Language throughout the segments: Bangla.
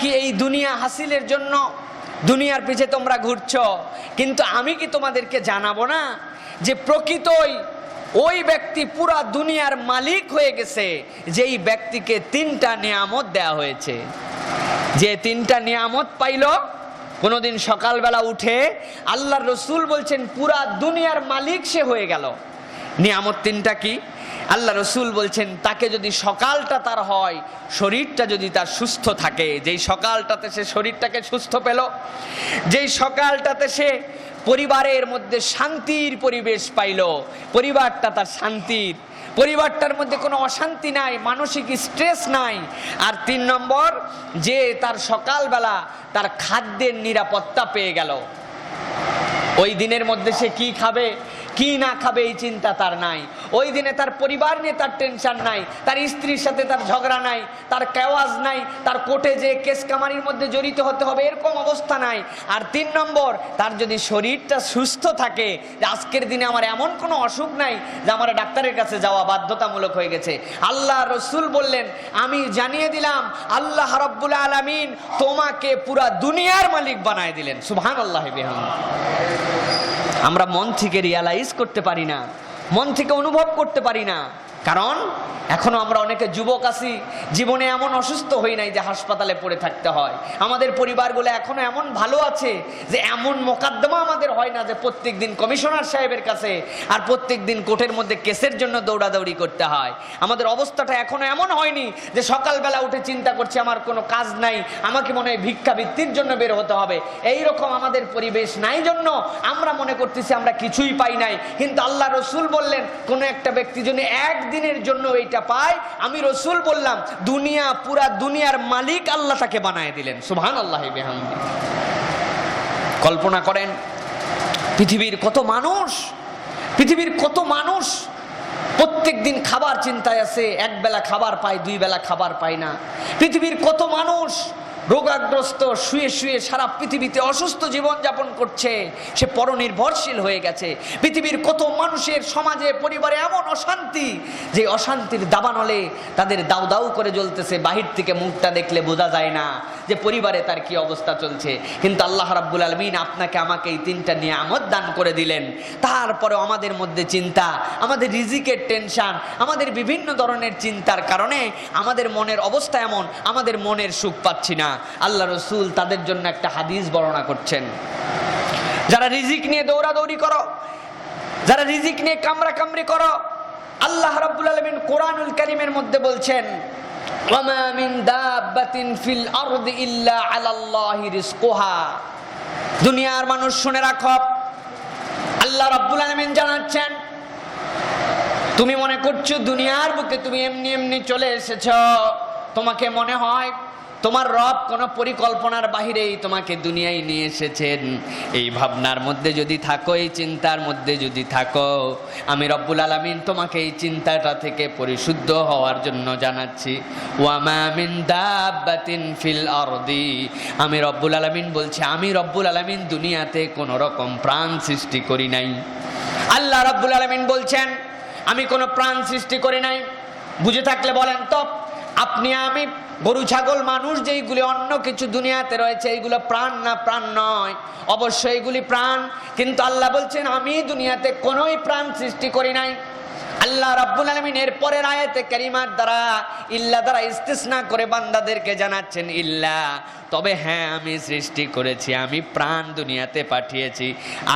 কি এই দুনিয়া হাসিলের জন্য? দুনিয়ার পিছে তোমরা ঘুরছ। কিন্তু আমি কি তোমাদেরকে জানাব না যে প্রকৃতই ওই ব্যক্তি পুরা দুনিয়ার মালিক হয়ে গেছে, যেই ব্যক্তিকে তিনটা নিয়ামত দেয়া হয়েছে। যে তিনটা নিয়ামত পাইল, কোনোদিন সকালবেলা উঠে আল্লাহ রসুল বলছেন, পুরা দুনিয়ার মালিক সে হয়ে গেল। নিয়ামত তিনটা কি? আল্লাহ রসুল বলছেন, তাকে যদি সকালটা তার হয়, শরীরটা যদি তার সুস্থ থাকে, যেই সকালটাতে সে শরীরটাকে সুস্থ পেল, যেই সকালটাতে সে পরিবারের মধ্যে শান্তির পরিবেশ পাইল, পরিবারটা তার শান্তির। পরিবারটার মধ্যে কোনো অশান্তি নাই, মানসিক স্ট্রেস নাই। আর তিন নম্বর, যে তার সকালবেলা তার খাদ্যের নিরাপত্তা পেয়ে গেল। ওই দিনের মধ্যে সে কি খাবে? কি না খাবে এই চিন্তা তার নাই। ওই দিনে তার পরিবার নিয়ে তার টেনশন নাই, তার স্ত্রীর সাথে তার ঝগড়া নাই, তার কেওয়াজ নাই, তার কোর্টে যে কেস কামারির মধ্যে জড়িত হতে হবে, এরকম অবস্থা নাই। আর তিন নম্বর, তার যদি শরীরটা সুস্থ থাকে, যে আজকের দিনে আমার এমন কোনো অসুখ নাই, যে আমার ডাক্তারের কাছে যাওয়া বাধ্যতামূলক হয়ে গেছে। আল্লাহ রসুল বললেন, আমি জানিয়ে দিলাম, আল্লাহ রব্বুল আলমিন তোমাকে পুরা দুনিয়ার মালিক বানায় দিলেন। সুবহান আল্লাহ বিহাম আমরা মন থেকে রিয়ালাইজ করতে পারি না মন থেকে অনুভব করতে পারি না। কারণ এখনও আমরা অনেকে যুবক আছি, জীবনে এমন অসুস্থ হই নাই যে হাসপাতালে পড়ে থাকতে হয়। আমাদের পরিবারগুলো এখনও এমন ভালো আছে যে এমন মোকদ্দমা আমাদের হয় না যে প্রত্যেক দিন কমিশনার সাহেবের কাছে আর প্রত্যেক দিন কোর্টের মধ্যে কেসের জন্য দৌড়াদৌড়ি করতে হয়। আমাদের অবস্থাটা এখনও এমন হয়নি যে সকালবেলা উঠে চিন্তা করছি, আমার কোনো কাজ নাই, আমাকে মনে হয় ভিক্ষাবৃত্তির জন্য বের হতে হবে। এই রকম আমাদের পরিবেশ নাই জন্য আমরা মনে করতেছি আমরা কিছুই পাই নাই। কিন্তু আল্লাহ রসুল বললেন, কোনো একটা ব্যক্তি যদি একদিনের জন্য এইটা পায়। আমি রসুল বললাম, দুনিয়া, পুরা দুনিয়ার মালিক আল্লাহ তাকে বানায় দিলেন। সুবহান আল্লাহ কল্পনা করেন, পৃথিবীর কত মানুষ, পৃথিবীর কত মানুষ প্রত্যেক দিন খাবার চিন্তায় আছে এক বেলা খাবার পায় দুই বেলা খাবার পায় না। পৃথিবীর কত মানুষ রোগাগ্রস্ত, শুয়ে শুয়ে সারা পৃথিবীতে অসুস্থ জীবন যাপন করছে, সে পরনির্ভরশীল হয়ে গেছে। পৃথিবীর কত মানুষের সমাজে, পরিবারে এমন অশান্তি, যে অশান্তির দাবানলে তাদের দাউ দাউ করে জ্বলতেছে, বাহির থেকে মুখটা দেখলে বোঝা যায় না যে পরিবারে তার কি অবস্থা চলছে। কিন্তু আল্লাহ রাব্বুল আলমিন আপনাকে আমাকে এই তিনটা নিয়ে আমদ দান করে দিলেন। তারপরেও আমাদের মধ্যে চিন্তা, আমাদের রিজিকের টেনশন, আমাদের বিভিন্ন ধরনের চিন্তার কারণে আমাদের মনের অবস্থা এমন, আমাদের মনের সুখ পাচ্ছি না। আল্লাহ রসুল তাদের জন্য একটা হাদিস বর্ণনা করছেন। যারা রিজিক নিয়ে দৌড়াদৌড়ি করো, যারা রিজিক নিয়ে কামরা কামড়ি করো, আল্লাহ রাব্বুল আলামিন কোরআনুল কারীমের মধ্যে বলছেন দুনিয়ার মানুষ শুনে রাখো। আল্লাহ রাব্বুল আলামিন জানাচ্ছেন, তুমি মনে করছ দুনিয়ার বুকে তুমি এমনি এমনি চলে এসেছ, তোমাকে মনে হয় তোমার রব কোনো পরিকল্পনার বাহিরেই তোমাকে দুনিয়ায় নিয়ে এসেছেন। এই ভাবনার মধ্যে যদি থাকো, এই চিন্তার মধ্যে যদি থাকো, আমি রব্বুল আলামিন তোমাকে এই চিন্তাটা থেকে পরিশুদ্ধ হওয়ার জন্য জানাচ্ছি। ফিল আমি রব্বুল আলামিন বলছি, আমি রব্বুল আলামিন দুনিয়াতে কোনো রকম প্রাণ সৃষ্টি করি নাই। আল্লাহ রব্বুল আলামিন বলছেন, আমি কোনো প্রাণ সৃষ্টি করি নাই। বুঝে থাকলে বলেন তো। আপনি, আমি গরু, ছাগল, মানুষ, যেইগুলি অন্য কিছু দুনিয়াতে রয়েছে, এইগুলো প্রাণ না প্রাণ নয়। অবশ্যই এইগুলি প্রাণ, কিন্তু আল্লাহ বলছেন, আমি দুনিয়াতে কোনোই প্রাণ সৃষ্টি করি নাই। আল্লাহ রাব্বুল আলামিন এর পরের আয়াতে কারিমার দ্বারা, ইল্লা দ্বারা ইস্তিসনা করে বান্দাদেরকে জানাচ্ছেন, ইল্লা, তবে হ্যাঁ আমি সৃষ্টি করেছি, আমি প্রাণ দুনিয়াতে পাঠিয়েছি।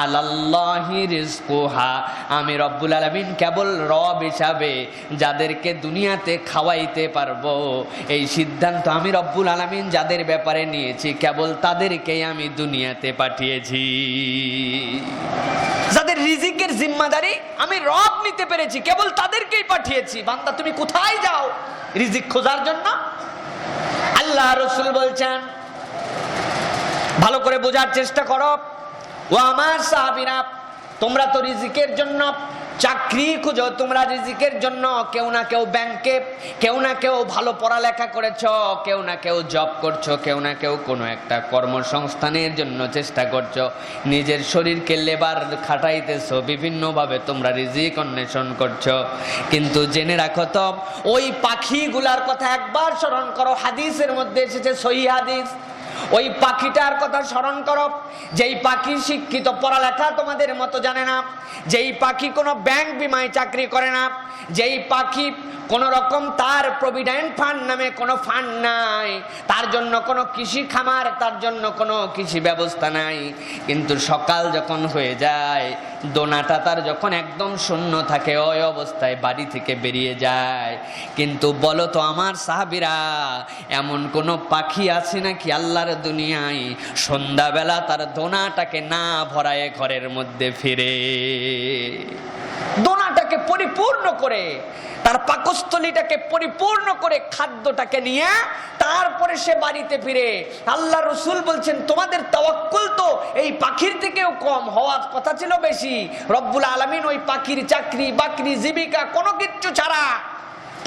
আলাল্লাহি রিজকুহা, আমি রব্বুল আলামিন কেবল রব হিসাবে যাদেরকে দুনিয়াতে খাওয়াইতে পারব। এই সিদ্ধান্ত আমি রব্বুল আলামিন যাদের ব্যাপারে নিয়েছি, কেবল তাদেরকেই আমি দুনিয়াতে পাঠিয়েছি। যাদের রিজিকের জিম্মাদারি আমি রব নিতে পেরেছি, কেবল তাদেরকেই পাঠিয়েছি। বান্দা, তুমি কোথায় যাও? রিজিক খোঁজার জন্য? আল্লাহ রসুল বলছেন, ভালো করে বোঝার চেষ্টা করো। ও আমার সাহাবিরা, তোমরা তো রিজিকের জন্য চাকরি খুঁজো, তোমরা রিজিকের জন্য কেউ না কেউ ব্যাংকে, কেউ না কেউ ভালো পড়ালেখা করেছ, কেউ না কেউ জব করছ, কেউ না কেউ কোনো একটা কর্মসংস্থানের জন্য চেষ্টা করছ। নিজের শরীরকে লেবার খাটাইতেছো, বিভিন্নভাবে তোমরা রিজিক অন্বেষণ করছ। কিন্তু জেনে রাখো তো, ওই পাখিগুলার কথা একবার স্মরণ করো, হাদিসের মধ্যে এসেছে সহি হাদিস। ওই পাখিটার কথা স্মরণ করো। যেই পাখি শিক্ষিত পড়ালেখা তোমাদের মতো জানে না, যেই পাখি কোনো ব্যাংক বিমায় চাকরি করে না, যেই পাখি কোন রকম তার প্রভিডেন্ট ফান্ড নামে কোনো ফান্ড নাই, তার জন্য কোনো কৃষি খামার, তার জন্য কোনো কৃষি ব্যবস্থা নাই। কিন্তু সকাল যখন হয়ে যায় দোনাটা তার যখন একদম শূন্য থাকে, ওই অবস্থায় বাড়ি থেকে বেরিয়ে যায়। কিন্তু বলো তো আমার সাহাবিরা, এমন কোনো পাখি আছে নাকি আল্লাহর দুনিয়ায়? সন্ধ্যাবেলা তার দোনাটাকে না ভরায় ঘরের মধ্যে ফিরে। দোনাটাকে পরিপূর্ণ করে, তার পাকস্থলীটাকে পরিপূর্ণ করে খাদ্যটাকে নিয়ে তারপরে সে বাড়িতে ফিরে। আল্লাহ রসুল বলছেন, তোমাদের তাওয়াক্কুল তো এই পাখির থেকেও কম, হওয়ার কথা ছিল বেশি। রব্বুল আলমিন ওই পাখির চাকরি, বাকরি, জীবিকা কোনো কিচ্ছু ছাড়া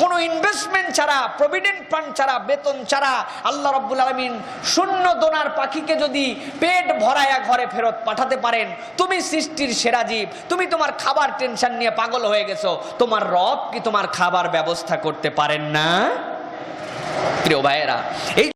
কোনো ইনভেস্টমেন্ট ছাড়া প্রভিডেন্ট ফান্ড ছাড়া, বেতন ছাড়া আল্লাহ রব্বুল আলমিন শূন্য দোনার পাখিকে যদি পেট ভরায়া ঘরে ফেরত পাঠাতে পারেন, তুমি সৃষ্টির সেরা জীব, তুমি তোমার খাবার টেনশন নিয়ে পাগল হয়ে গেছো, তোমার রব কি তোমার খাবার ব্যবস্থা করতে পারেন না? প্রিয় ভাইয়েরা, এই